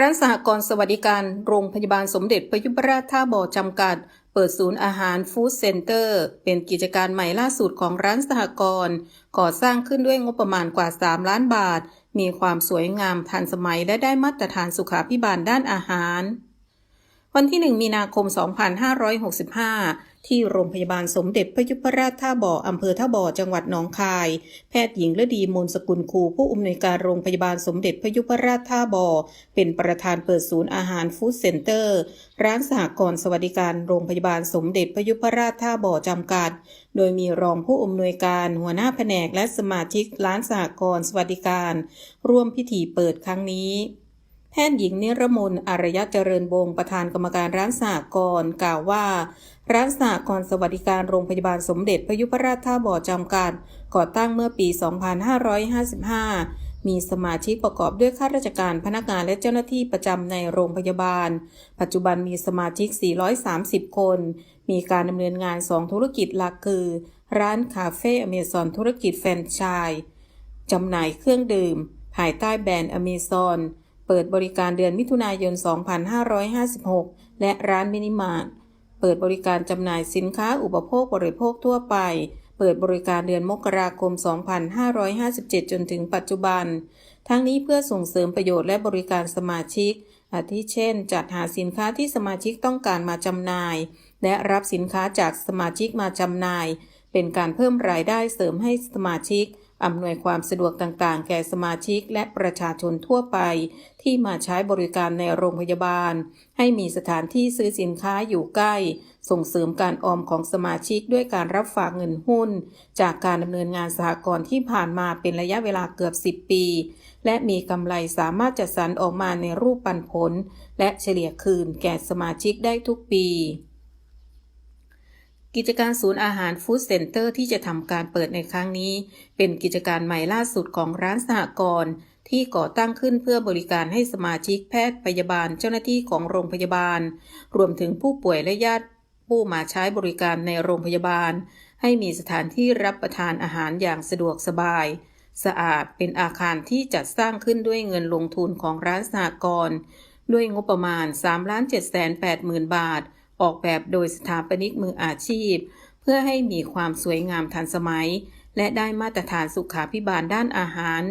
ร้านสหกรณ์สวัสดิการ โรงพยาบาลสมเด็จพระยุพราชท่าบ่อจำกัด เปิดศูนย์อาหารฟู้ดเซ็นเตอร์ เป็นกิจการใหม่ล่าสุดของร้านสหกรณ์ก่อสร้างขึ้นด้วยงบประมาณกว่า 3 ล้านบาท มีความสวยงามทันสมัยและได้มาตรฐานสุขาพิบาลด้านอาหาร วันที่ 1 มีนาคม 2565 ที่โรงพยาบาลสมเด็จพระยุพราชท่าบ่ออำเภอท่าบ่อจังหวัดหนองคาย แพทย์หญิงฤดีมูลสกุลครูผู้อำนวยการโรงพยาบาลสมเด็จพระยุพราชท่าบ่อเป็นประธานเปิดศูนย์อาหารฟู้ดเซ็นเตอร์ ร้านสหกรณ์สวัสดิการโรงพยาบาลสมเด็จพระยุพราชท่าบ่อจำกัด โดยมีรองผู้อำนวยการหัวหน้าแผนกและสมาชิกร้านสหกรณ์สวัสดิการ ร่วมพิธีเปิดครั้งนี้ แพทย์หญิงนิรมนอารยะเจริญวงประธานกรรมการร้านสหกรณ์กล่าวว่า ร้านสหกรณ์สวัสดิการโรงพยาบาลสมเด็จพระยุพราชท่าบ่อจำกัดก่อตั้งเมื่อปี 2555 มีสมาชิกประกอบด้วยข้าราชการพนักงานและเจ้าหน้าที่ประจำในโรงพยาบาล ปัจจุบันมีสมาชิก 430 คน มีการดำเนินงาน 2 ธุรกิจหลักคือ ร้านคาเฟ่อเมซอนธุรกิจแฟรนไชส์จำหน่ายเครื่องดื่ม ภายใต้แบรนด์อเมซอน เปิดบริการเดือนมิถุนายน 2556 และร้านมินิมาร์ท เปิดบริการจำหน่ายสินค้าอุปโภคบริโภคทั่วไป เปิดบริการเดือนมกราคม 2557 จนถึงปัจจุบัน ทั้งนี้เพื่อส่งเสริมประโยชน์และบริการสมาชิก อาทิเช่น จัดหาสินค้าที่สมาชิกต้องการมาจำหน่าย และรับสินค้าจากสมาชิกมาจำหน่าย เป็นการเพิ่มรายได้เสริมให้สมาชิก อำนวยความสะดวกต่างๆ แก่สมาชิกและประชาชนทั่วไป ที่มาใช้บริการในโรงพยาบาล ให้มีสถานที่ซื้อสินค้าอยู่ใกล้ ส่งเสริมการออมของสมาชิกด้วยการรับฝากเงินหุ้น จากการดำเนินงานสหกรณ์ที่ผ่านมาเป็นระยะเวลาเกือบ 10 ปี และมีกำไรสามารถจัดสรรออกมาในรูปปันผล และเฉลี่ยคืนแก่สมาชิกได้ทุกปี กิจการศูนย์อาหารฟู้ดเซ็นเตอร์ที่จะทำการเปิดในครั้งนี้ เป็นกิจการใหม่ล่าสุดของร้านสหกรณ์ที่ก่อตั้งขึ้นเพื่อบริการให้สมาชิกแพทย์พยาบาลเจ้าหน้าที่ของโรงพยาบาล รวมถึงผู้ป่วยและญาติผู้มาใช้บริการในโรงพยาบาล ให้มีสถานที่รับประทานอาหารอย่างสะดวกสบาย สะอาดเป็นอาคารที่จัดสร้างขึ้นด้วยเงินลงทุนของร้านสหกรณ์ด้วยงบประมาณ 3 7 8 0 0 0 0 บาท ออกแบบโดยสถาปนิกมืออาชีพ เพื่อให้มีความสวยงามทันสมัย และได้มาตรฐานสุขาพิบาลด้านอาหาร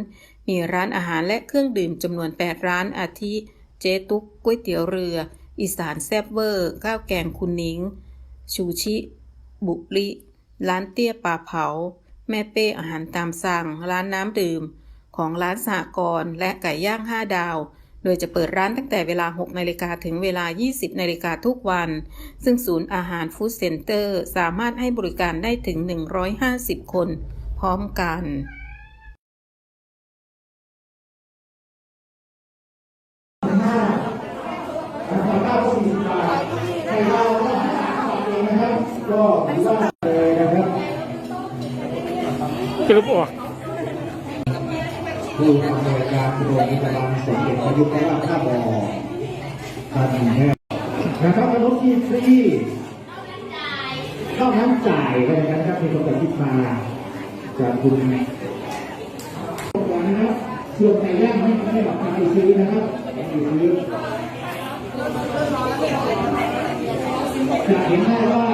มีร้านอาหารและเครื่องดื่มจำนวน 8 ร้านอาทิ เจตุกก๋วยเตี๋ยวเรือ อีสานแซบเวอร์ ข้าวแกงคุณนิ้งชูชิ บุริร้านเตี้ยปลาเผา แม่เป้อาหารตามสั่ง ร้านน้ำดื่ม ของร้านสหกรณ์และไก่ย่าง5ดาว โดยจะเปิดร้านตั้งแต่เวลา 6นาฬิกาถึงเวลา 20นาฬิกาทุกวัน ซึ่งศูนย์อาหารฟู้ดเซ็นเตอร์สามารถให้บริการได้ถึง 150 คน พร้อมกันกรึบออก ผู้อำนวยการโรงพยาบาลสมเด็จพระยุพราชท่าบ่อท่านแม่นะครับขนมจีนฟรีเข้าน้ำจ่ายกันนะครับมีคนตัดทิมาจากคุณนะครับส่วนไก่ย่างไม่ไม่หลับตาไปซื้อนะครับไปซื้อจะเห็นได้ว่า